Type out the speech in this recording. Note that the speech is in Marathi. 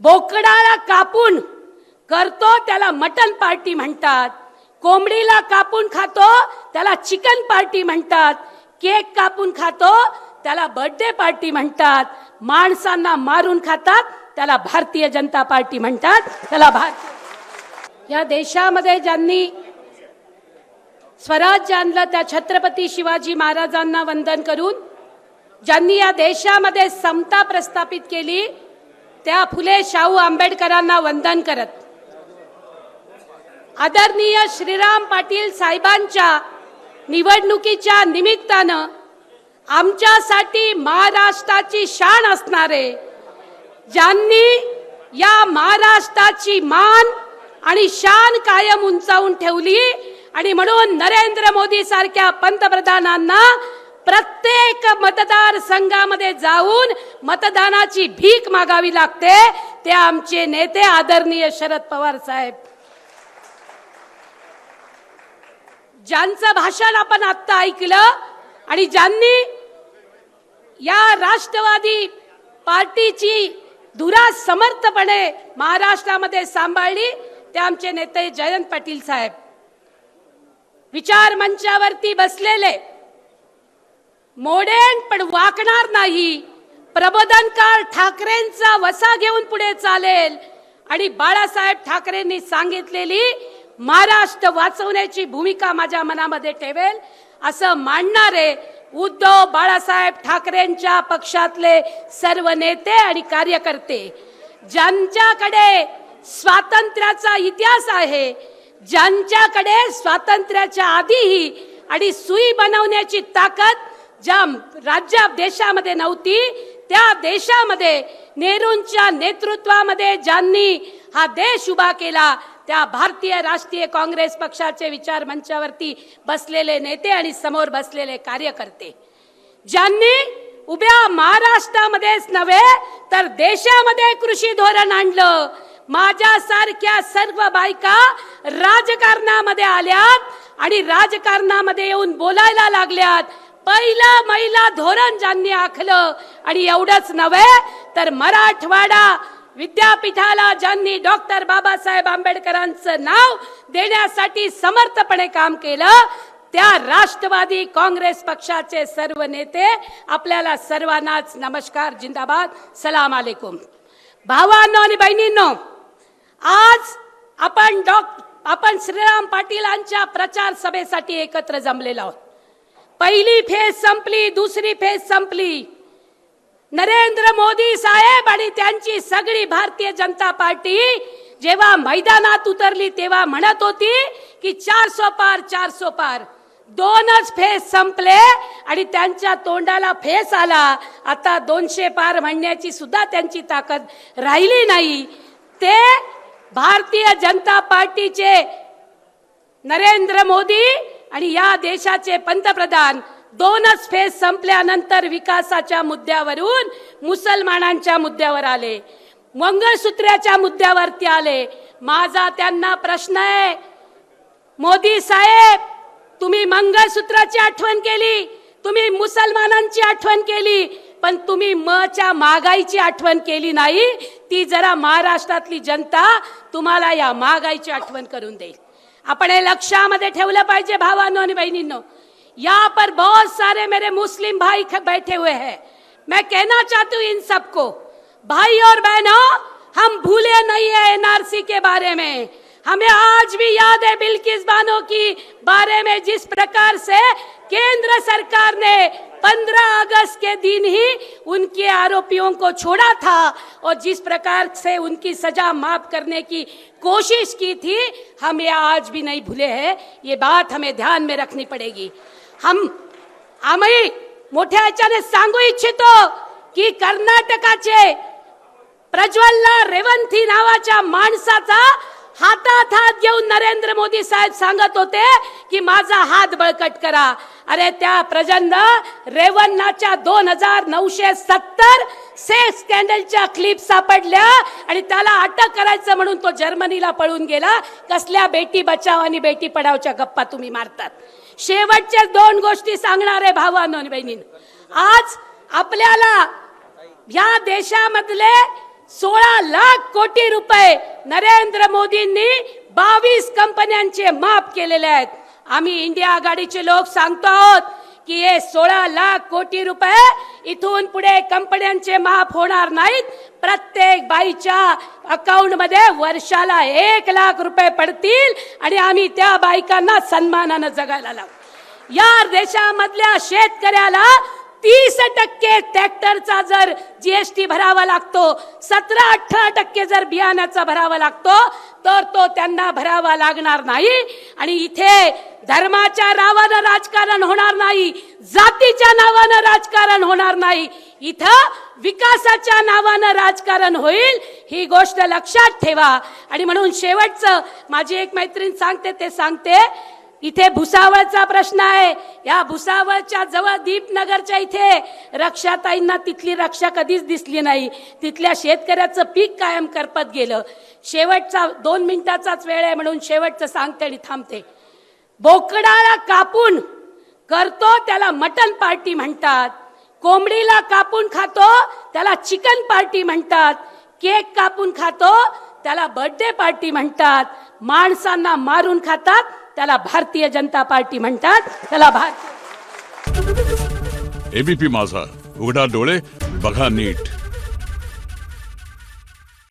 बोकडाला कापून करतो त्याला मटन पार्टी म्हणतात. कोंबडीला कापून खातो त्याला चिकन पार्टी म्हणतात. केक कापून खातो त्याला बर्थडे पार्टी म्हणतात. माणसांना मारून खातात त्याला भारतीय जनता पार्टी म्हणतात. त्याला भारतीय या देशामध्ये ज्यांनी स्वराज्य आणलं त्या छत्रपती शिवाजी महाराजांना वंदन करून ज्यांनी या देशामध्ये समता प्रस्थापित केली त्या फुले शाहू आंबेडकरांना वंदन करत. आदरणीय श्रीराम पाटील साहेबांच्या निवडणुकीच्या निमित्तानं आमच्यासाठी महाराष्ट्राची शान असणारे ज्यांनी या महाराष्ट्राची मान आणि शान कायम उंचावून ठेवली आणि म्हणून नरेंद्र मोदी सारख्या पंतप्रधानांना प्रत्येक मतदार संघामध्ये जाऊन मतदानाची भीक मागावी लागते. ते आमचे नेते आदरणीय शरद पवार साहेब. ज्यांचं भाषण आपण आत्ता ऐकलं आणि ज्यांनी या राष्ट्रवादी पार्टीची धुरा समर्थपणे महाराष्ट्रामध्ये सांभाळली ते आमचे नेते जयंत पाटील साहेब. विचार मंचावरती बसलेले मोडेन पण वाकणार नाही. प्रबोधनकार ठाकरेंचा वसा घेऊन पुढे चालेल. आणि बाळासाहेब ठाकरेंनी सांगितलेली महाराष्ट्र वाचवण्याची भूमिका माझ्या मनामध्ये ठेवेल असं मांडणारे उद्धव बाळासाहेब ठाकरेंच्या पक्षातले सर्व नेते आणि कार्यकर्ते ज्यांच्याकडे स्वातंत्र्याचा इतिहास आहे ज्यांच्याकडे स्वातंत्र्याच्या आधीही आणि सुई बनवण्याची ताकद ज्या राज्या देशामध्ये नव्हती त्या देशामध्ये नेहरूंच्या नेतृत्वामध्ये ज्यांनी हा देश उभा केला त्या भारतीय राष्ट्रीय काँग्रेस पक्षाचे विचार मंचावरती बसलेले नेते आणि समोर बसलेले कार्यकर्ते. ज्यांनी उभ्या महाराष्ट्रामध्येच नव्हे तर देशामध्ये कृषी धोरण आणलं. माझ्यासारख्या सर्व बायका राजकारणामध्ये आल्यात आणि राजकारणामध्ये येऊन बोलायला लागल्यात. पहिलं महिला धोरण ज्यांनी आखलं आणि एवढंच नव्हे तर मराठवाडा विद्यापीठाला ज्यांनी डॉक्टर बाबासाहेब आंबेडकरांचं नाव देण्यासाठी समर्थपणे काम केलं त्या राष्ट्रवादी काँग्रेस पक्षाचे सर्व नेते आपल्याला सर्वांनाच नमस्कार जिंदाबाद सलाम आलेकुम. भावांनो आणि बहिणींनो आज आपण डॉक आपण श्रीराम पाटीलांच्या प्रचार सभेसाठी एकत्र जमलेलो आहोत. पहिली फेज संपली दुसरी फेज संपली. नरेंद्र मोदी साहेब आणि त्यांची सगळी भारतीय जनता पार्टी जेव्हा मैदानात उतरली तेव्हा म्हणत होती की चारसो पार चारसो पार. दोनच फेस संपले आणि त्यांच्या तोंडाला फेस आला. आता दोनशे पार म्हणण्याची सुद्धा त्यांची ताकद राहिली नाही. ते भारतीय जनता पार्टीचे नरेंद्र मोदी आणि या देशाचे पंतप्रधान दोनच फेज संपल्यानंतर विकासाच्या मुद्द्यावरून मुसलमानांच्या मुद्द्यावर आले. मंगळसूत्राच्या मुद्द्यावरती आले. माझा त्यांना प्रश्न आहे मोदी साहेब तुम्ही मंगळसूत्राची आठवण केली तुम्ही मुसलमानांची आठवण केली पण तुम्ही मच्या महागाईची आठवण केली नाही ती जरा महाराष्ट्रातली जनता तुम्हाला या महागाईची आठवण करून देईल. आपण हे लक्षामध्ये ठेवलं पाहिजे भावानो आणि बहनींनो यहाँ पर बहुत सारे मेरे मुस्लिम भाई बैठे हुए हैं। मैं कहना चाहती हूँ इन सबको भाई और बहनों हम भूले नहीं है एनआरसी के बारे में। हमें आज भी याद है बिल्किस बानो की बारे में जिस प्रकार से केंद्र सरकार ने 15 अगस्त के दिन ही उनके आरोपियों को छोड़ा था और जिस प्रकार से उनकी सजा माफ़ करने की कोशिश की थी, हम ये आज भी नहीं भूले हैं। ये बात हमें ध्यान में रखनी पड़ेगी। हम आम्ही मोठ्या सांगू इच्छितो की कर्नाटकाचे प्रज्वलला रेवंथी नावाच्या माणसाचा हातात हात घेऊन नरेंद्र मोदी साहेब सांगत होते की माझा हात बळकट करा। अरे त्या प्रचंड रेवन्नाच्या दोन हजार नऊशे सत्तर सेक्स स्कॅन्डलच्या क्लिप सापडल्या आणि त्याला अटक करायचं म्हणून तो जर्मनीला पळून गेला. कसल्या बेटी बचाव आणि बेटी पढावच्या गप्पा तुम्ही मारतात. शेवटच्या दोन गोष्टी सांगणार आहे भावांनो आणि आज आपल्याला या देशामधले सोळा लाख कोटी रुपये नरेंद्र मोदींनी बावीस कंपन्यांचे माफ केलेले आहेत. आम्ही इंडिया आघाडीचे लोक सांगतो आहोत की हे सोळा लाख कोटी रुपये इथून पुढे कंपन्यांचे माफ होणार नाहीत. प्रत्येक बाईच्या अकाउंटमध्ये वर्षाला एक लाख रुपये पडतील आणि आम्ही त्या बायकांना सन्मानानं जगायला लावू. या देशामधल्या शेतकऱ्याला तीस टक्के ट्रॅक्टरचा जर जीएसटी भरावा लागतो सतरा अठरा टक्के जर बियाण्याचा भरावा लागतो तर तो त्यांना भरावा लागणार नाही. आणि इथे धर्माच्या नावानं राजकारण होणार नाही जातीच्या नावानं राजकारण होणार नाही. इथं विकासाच्या नावानं राजकारण होईल ही गोष्ट लक्षात ठेवा. आणि म्हणून शेवटचं माझी एक मैत्रीण सांगते ते सांगते इथे भुसावळचा प्रश्न आहे. या भुसावळच्या जवळ दीपनगरच्या इथे रक्षाताईंना तिथली रक्षा कधीच दिसली नाही. तिथल्या शेतकऱ्याचं पीक कायम करपत गेलं. शेवटचा दोन मिनिटाचाच वेळ आहे म्हणून शेवटचं सांगते आणि थांबते. बोकडाला कापून करतो त्याला मटन पार्टी म्हणतात. कोंबडीला कापून खातो त्याला चिकन पार्टी म्हणतात. केक कापून खातो त्याला बर्थडे पार्टी म्हणतात. माणसांना मारून खातात त्याला भारतीय जनता पार्टी म्हणतात. त्याला भारतीय एबीपी माझा. उघडा डोळे बघा नीट.